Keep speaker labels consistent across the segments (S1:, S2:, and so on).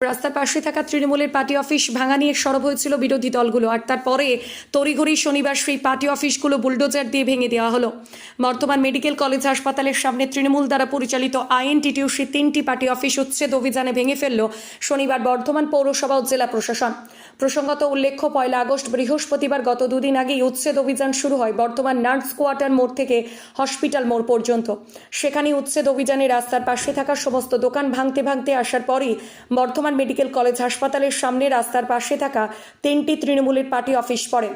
S1: রাস্তার পাশে থাকা তৃণমূলের পার্টি অফিস ভাঙা নিয়ে সরব হয়েছিল বিরোধী দলগুলো আর তারপরে তড়িঘড়ি শনিবার সেই পার্টি অফিসগুলো বুলডোজার দিয়ে ভেঙে দেওয়া হলো। বর্তমান মেডিকেল কলেজ হাসপাতালের সামনে তৃণমূল দ্বারা পরিচালিত আইএনটিটিউসি তিনটি পার্টি অফিস উচ্ছেদ অভিযানে ভেঙে ফেলল শনিবার বর্ধমান পৌরসভা ও জেলা প্রশাসন। প্রসঙ্গত উল্লেখ্য, পয়লা আগস্ট বৃহস্পতিবার গত দুদিন আগেই উচ্ছেদ অভিযান শুরু হয় বর্তমান নার্স কোয়ার্টার মোড় থেকে হসপিটাল মোড় পর্যন্ত। সেখানে উচ্ছেদ অভিযানে রাস্তার পাশে থাকা সমস্ত দোকান ভাঙতে ভাঙতে আসার পরই বর্ধমান মেডিকেল কলেজ হাসপাতালের সামনে রাস্তার পাশে থাকা তিনটি তৃণমূলের পার্টি অফিস পড়ে।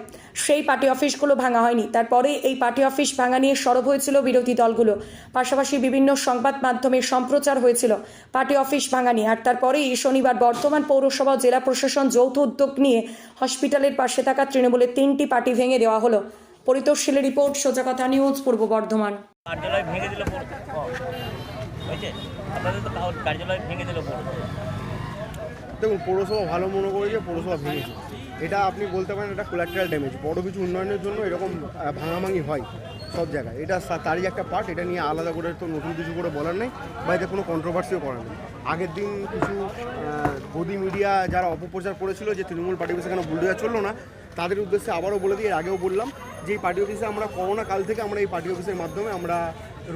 S1: সেই পার্টি অফিসগুলো ভাঙা হয়নি। তারপরে এই পার্টি অফিস ভাঙা নিয়ে সরব হয়েছিল বিরোধী দলগুলো। পাশাপাশি বিভিন্ন সংবাদ মাধ্যমে সম্প্রচার হয়েছিল পার্টি অফিস ভাঙা নিয়ে। আর তারপরেই শনিবার বর্ধমান পৌরসভা জেলা প্রশাসন যৌথ উদ্যোগ নিয়ে হসপিটালের পাশে থাকা তৃণমূলের তিনটি পার্টি ভেঙে দেওয়া হলো। পরিতোষশীলের রিপোর্ট সোজা কথা নিউজ, পূর্ব বর্ধমান।
S2: কার্যালয় ভেঙে দিল আপনাদের তো কার্যালয় ভেঙে দিল
S3: দেখুন, পৌরসভা ভালো মনে করেছে পৌরসভা ভেঙেছে। এটা আপনি বলতে পারেন এটা কোলাট্রাল ড্যামেজ বড় কিছু উন্নয়নের জন্য এরকম ভাঙাভাঙি হয় সব জায়গায়। এটা তারই একটা পার্ট এটা নিয়ে আলাদা করে তো নতুন কিছু করে বলার নেই। বা এতে কোনো কন্ট্রোভার্সিও করার নেই। আগের দিন কিছু গদি মিডিয়া যারা অপপ্রচার করেছিল যে তৃণমূল পার্টি অফিসে কেন বুলডোজার চলল না, তাদের উদ্দেশ্যে আবারও বলে দিই, এর আগেও বললাম যে এই পার্টি অফিসে আমরা করোনা কাল থেকে আমরা এই পার্টি অফিসের মাধ্যমে আমরা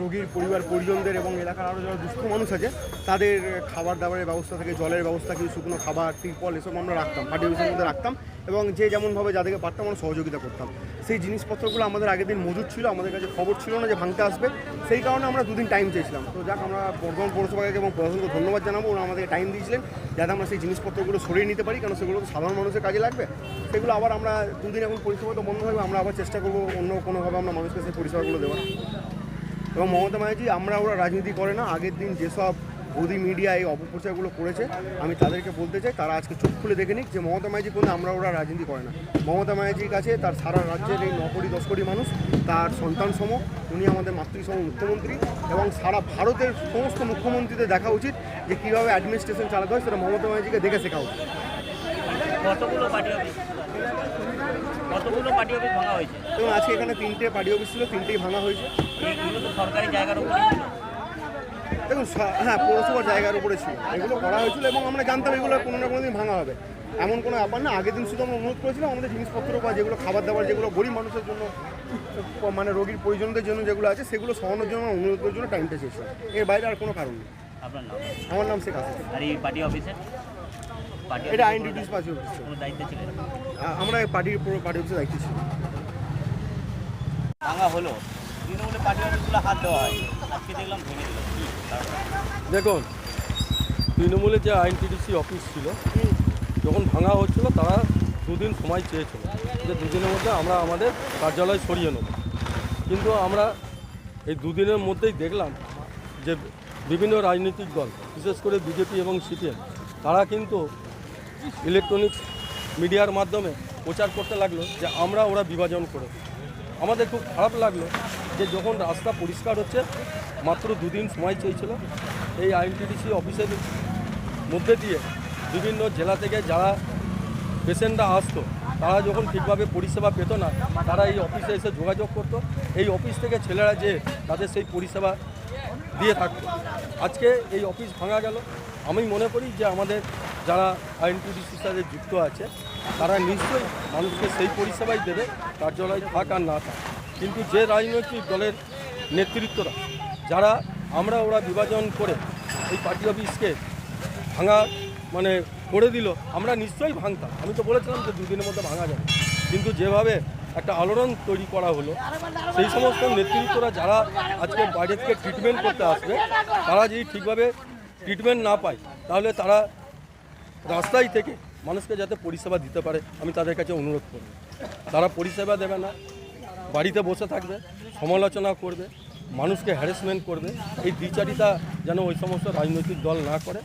S3: রোগীর পরিবার, পরিজনদের এবং এলাকার আরও যারা দুস্থ মানুষ আছে, তাদের খাবার দাবারের ব্যবস্থা থেকে, জলের ব্যবস্থা, কিছু শুকনো খাবার টিরপল এসব আমরা রাখতাম, পার্টি অফিসের মধ্যে রাখতাম এবং যে যেমনভাবে যাদেরকে পারতাম আমরা সহযোগিতা করতাম। সেই জিনিসপত্রগুলো আমাদের আগের দিন মজুদ ছিল, আমাদের কাছে খবর ছিল না যে ভাঙতে আসবে, সেই কারণে আমরা দুদিন টাইম চেয়েছিলাম। তো যাক, আমরা বর্ধমান পৌরসভাকে এবং প্রশাসনকে ধন্যবাদ জানাব, ওরা আমাদেরকে টাইম দিয়েছিলেন, যাতে আমরা সেই জিনিসপত্রগুলো সরিয়ে নিতে পারি কারণ সেগুলো তো সাধারণ মানুষের কাজে লাগবে। সেগুলো আবার আমরা দুদিন এখন পরিষেবা তো বন্ধ থাকবে, আমরা আবার চেষ্টা করব অন্য কোনোভাবে আমরা মানুষকে সেই পরিষেবাগুলো দেওয়ার। এবং মমতা ব্যানার্জি আমরা ওরা রাজনীতি করে না আগের দিন যেসব গদি মিডিয়া এই অপপ্রচারগুলো করেছে আমি তাদেরকে বলতে চাই তারা আজকে চোখ খুলে দেখে নিক যে মমতা ব্যানার্জি কোনো আমরা ওরা রাজনীতি করে না। মমতা ব্যানার্জির কাছে তার সারা রাজ্যের এই ন কোটি দশ কোটি মানুষ তার সন্তান সম উনি আমাদের মাতৃসম মুখ্যমন্ত্রী এবং সারা ভারতের সমস্ত মুখ্যমন্ত্রীদের দেখা উচিত যে কীভাবে অ্যাডমিনিস্ট্রেশন চালাতে হয় সেটা মমতা ব্যানার্জিকে দেখে শেখা উচিত।
S2: কতগুলো পার্টি অফিস? কতগুলো পার্টি অফিস ভাঙা হয়েছে?
S3: এবং আজকে এখানে তিনটে পার্টি অফিস ছিল তিনটেই ভাঙা হয়েছে।
S2: এইগুলো তো সরকারি জায়গার উপরে
S3: দেখুন হ্যাঁ পৌরসভার জায়গার উপরে ছিল। এগুলো করা হয়েছিল এবং আমরা জানতাম এগুলো কোনো না কোনো দিন ভাঙা হবে। এমন কোনো ব্যাপার না আগের দিন শুধু আমরা অনুরোধ করেছিলাম আমাদের জিনিসপত্র বা যেগুলো খাবার দাবার যেগুলো গরিব মানুষের জন্য মানে রোগীর পরিজনদের জন্য যেগুলো আছে সেগুলো সরানোর জন্য অনুরোধ করার জন্য টাইমটা চেয়েছিলাম এর বাইরে আর কোনো কারণ নেই।
S2: আপনার নাম?
S3: আমার নাম শেখ হাসিন।
S2: আর এই পার্টি অফিসের
S3: এটা ডিউটিস পার্টি অফিস।
S2: কোনো দায়িত্ব ছিলেন?
S3: আমরা পার্টির পুরো পার্টি অফিসে দায়িত্ব ছিল
S2: ভাঙা হলো?
S4: দেখুন, তৃণমূলের যে আইনটিডিসি অফিস ছিল, যখন ভাঙা হচ্ছিল, তারা দুদিন সময় চেয়েছিল যে দুদিনের মধ্যে আমরা আমাদের কার্যালয় সরিয়ে নেব। কিন্তু আমরা এই দুদিনের মধ্যেই দেখলাম যে বিভিন্ন রাজনৈতিক দল, বিশেষ করে বিজেপি এবং সিপিএম, তারা কিন্তু ইলেকট্রনিক্স মিডিয়ার মাধ্যমে প্রচার করতে লাগল যে আমরা ওরা বিভাজন করে আমাদের খুব খারাপ লাগল যে যখন রাস্তা পরিষ্কার হচ্ছে, মাত্র দুদিন সময় চেয়েছিল, এই আইনটিডিসি অফিসের মধ্যে দিয়ে বিভিন্ন জেলা থেকে যারা পেশেন্টরা আসতো, তারা যখন ঠিকভাবে পরিষেবা পেত না, তারা এই অফিসে এসে যোগাযোগ করতো। এই অফিস থেকে ছেলেরা যে তাদের সেই পরিষেবা দিয়ে থাকতো। আজকে এই অফিস ভাঙা গেল। আমি মনে করি যে আমাদের যারা আইনটিডিসির সাথে যুক্ত আছে, তারা নিশ্চয়ই মানুষকে সেই পরিষেবাই দেবে, কার্যালয় থাক আর না থাক। কিন্তু যে রাজনৈতিক দলের নেতৃত্বরা, যারা আমরা ওরা বিভাজন করে এই পার্টি অফিসকে ভাঙা মানে করে দিল, আমরা নিশ্চয়ই ভাঙতাম। আমি তো বলেছিলাম যে দুদিনের মধ্যে ভাঙা যাবে। কিন্তু যেভাবে একটা আলোড়ন তৈরি করা হলো, সেই সমস্ত নেতৃত্বরা যারা আজকে বাইরে থেকে ট্রিটমেন্ট করতে আসবে, তারা যদি ঠিকভাবে ট্রিটমেন্ট না পায়, তাহলে তারা রাস্তায় থেকে মানুষকে যাতে পরিষেবা দিতে পারে, আমি তাদের কাছে অনুরোধ করব। তারা পরিষেবা দেবে না বাড়িতে বসে থাকবে, সমালোচনা করবে, মানুষকে হ্যারাসমেন্ট করবে, এই দ্বিচারিতা যেন ওই সমস্ত রাজনৈতিক দল না করে।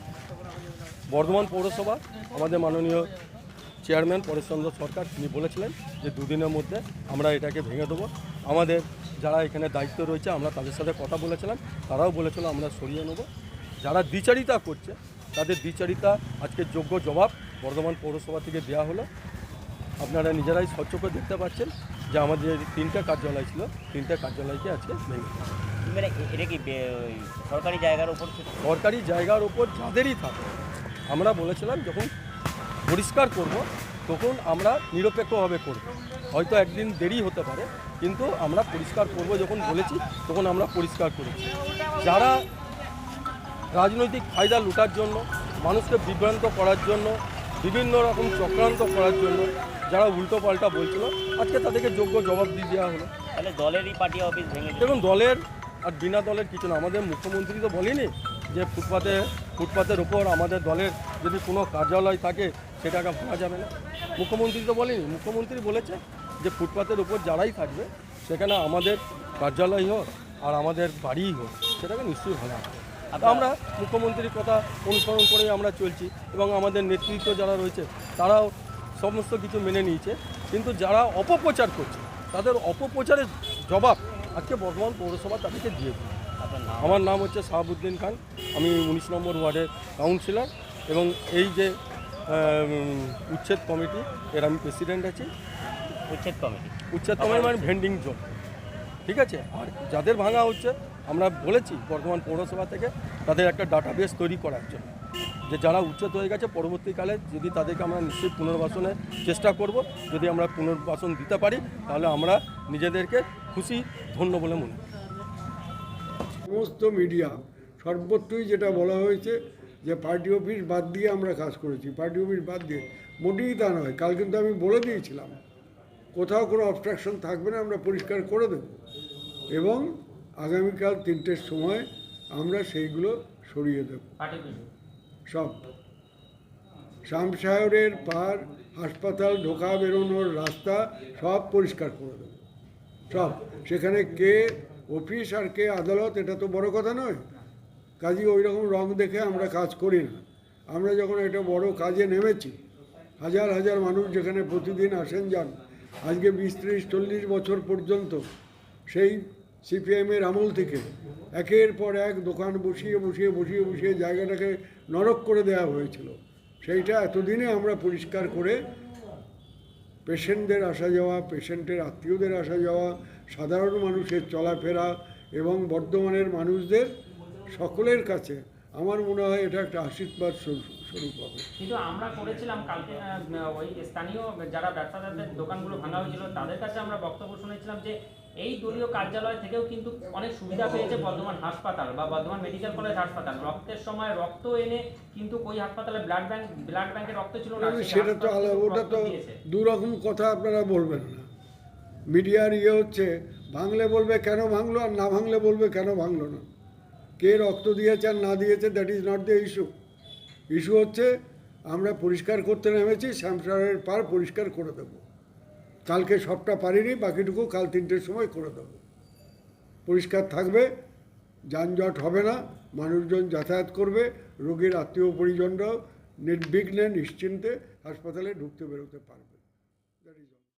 S4: বর্ধমান পৌরসভা, আমাদের মাননীয় চেয়ারম্যান পরেশচন্দ্র সরকার, তিনি বলেছিলেন যে দুদিনের মধ্যে আমরা এটাকে ভেঙে দেবো। আমাদের যারা এখানে দায়িত্ব রয়েছে, আমরা তাদের সাথে কথা বলেছিলাম, তারাও বলেছিল আমরা সরিয়ে নেব। যারা দ্বিচারিতা করছে, তাদের দ্বিচারিতা আজকে যোগ্য জবাব বর্ধমান পৌরসভা থেকে দেওয়া হলো। আপনারা নিজেরাই স্বচ্ছ করে দেখতে পাচ্ছেন। যে আমাদের তিনটা কার্যালয় ছিল তিনটা কার্যালয়কে আজকে
S2: মানে এটা কি সরকারি জায়গার উপর
S4: সরকারি জায়গার ওপর যাদেরই থাকে আমরা বলেছিলাম যখন পরিষ্কার করব তখন আমরা নিরপেক্ষভাবে করব। হয়তো একদিন দেরি হতে পারে কিন্তু আমরা পরিষ্কার করব যখন বলেছি তখন আমরা পরিষ্কার করেছি। যারা রাজনৈতিক ফায়দা লুটার জন্য মানুষকে বিভ্রান্ত করার জন্য বিভিন্ন রকম চক্রান্ত করার জন্য যারা উল্টো পাল্টা বলছিল আজকে তাদেরকে যোগ্য জবাব দিয়ে দেওয়া হলো।
S2: তাহলে দলেরই পার্টি অফিস ভেঙে
S4: দেখুন দলের আর বিনা দলের কিছু না আমাদের মুখ্যমন্ত্রী তো বলেনি যে ফুটপাতে ফুটপাতের ওপর আমাদের দলের যদি কোনো কার্যালয় থাকে সেটাকে ভাঙা যাবে না। মুখ্যমন্ত্রী তো বলেনি মুখ্যমন্ত্রী বলেছে যে ফুটপাতের উপর যারাই থাকবে সেখানে আমাদের কার্যালয় হোক আর আমাদের বাড়িই হোক সেটাকে নিশ্চয়ই ভালো হবে। তো আমরা মুখ্যমন্ত্রীর কথা অনুসরণ করেই আমরা চলছি এবং আমাদের নেতৃত্ব যারা রয়েছে তারাও সমস্ত কিছু মেনে নিয়েছে। কিন্তু যারা অপপ্রচার করছে তাদের অপপ্রচারের জবাব আজকে বর্ধমান পৌরসভা তাদেরকে দিয়ে দিল আমার নাম হচ্ছে শাহাবুদ্দিন খান। আমি উনিশ নম্বর ওয়ার্ডের কাউন্সিলর এবং এই যে উচ্ছেদ কমিটি এর আমি প্রেসিডেন্ট আছি।
S2: উচ্ছেদ কমিটি।
S4: উচ্ছেদ কমিটি মানে ভেন্ডিং জোন। ঠিক আছে? আর যাদের ভাঙা হচ্ছে আমরা বলেছি বর্ধমান পৌরসভা থেকে তাদের একটা ডাটাবেস তৈরি করার জন্য। যে যারা উচ্ছেদ হয়ে গেছে পরবর্তীকালে যদি তাদেরকে আমরা নিশ্চয়ই পুনর্বাসনের চেষ্টা করব যদি আমরা পুনর্বাসন দিতে পারি তাহলে আমরা নিজেদেরকে খুশি ধন্য বলে মনে করি।
S5: সমস্ত মিডিয়া সর্বত্রই যেটা বলা হয়েছে যে পার্টি অফিস বাদ দিয়ে আমরা কাজ করেছি পার্টি অফিস বাদ দিয়ে। মোটেই তা নয় কাল কিন্তু আমি বলে দিয়েছিলাম কোথাও কোনো অবস্ট্রাকশন থাকবে না আমরা পরিষ্কার করে দেব। এবং আগামীকাল তিনটের সময় আমরা সেইগুলো সরিয়ে দেব। সব। শামসাগরের পার হাসপাতাল ঢোকা বেরোনোর রাস্তা সব পরিষ্কার করে দেব। সব। সেখানে কে অফিস আর কে আদালত, এটা তো বড় কথা নয়। কাজে ওই রকম রং দেখে আমরা কাজ করি না। আমরা যখন একটা বড় কাজে নেমেছি, হাজার হাজার মানুষ যেখানে প্রতিদিন আসেন যান, আজকে বিশ ত্রিশ চল্লিশ বছর পর্যন্ত সেই সিপিএমের আমল থেকে একের পর এক দোকান বসিয়ে বসিয়ে বসিয়ে বসিয়ে জায়গাটাকে নরক করে দেওয়া হয়েছিল। সেইটা এতদিনে আমরা পরিষ্কার করে পেশেন্টদের আসা যাওয়া, পেশেন্টের আত্মীয়দের আসা যাওয়া, সাধারণ মানুষের চলাফেরা এবং বর্ধমানের মানুষদের সকলের কাছে আমার মনে হয় এটা একটা আশীর্বাদ স্বরূপ। হবে
S6: কিন্তু আমরা করেছিলাম কালকে ওই স্থানীয় যারা ব্যবসাদারদের দোকানগুলো ভাঙা হয়েছিল তাদের কাছে আমরা বক্তব্য শুনেছিলাম যে এই দলীয় কার্যালয় থেকেও কিন্তু অনেক সুবিধা পেয়েছে বর্ধমান হাসপাতাল বা বর্ধমান মেডিকেল কলেজ হাসপাতাল। রক্তের সময় রক্ত এনে কিন্তু ওই হাসপাতালে ব্লাড ব্যাংক ব্লাড ব্যাংকে রক্ত ছিল না
S5: সেটা তো ওটা তো। দু রকম কথা আপনারা বলবেন না। মিডিয়ার ইয়ে হচ্ছে ভাঙলে বলবে কেন ভাঙলো আর না ভাঙলে বলবে কেন ভাঙলো না? কে রক্ত দিয়েছে আর না দিয়েছে that is not the issue issue হচ্ছে আমরা পরিষ্কার করতে নেমেছি শ্যামসারের পার পরিষ্কার করে দেবো। কালকে সবটা পারিনি, বাকিটুকু কাল তিনটের সময় করে দেবো। পরিষ্কার থাকবে, যানজট হবে না, মানুষজন যাতায়াত করবে, রোগীর আত্মীয় পরিজনরাও নির্বিঘ্নে নিশ্চিন্তে হাসপাতালে ঢুকতে বেরোতে পারবে।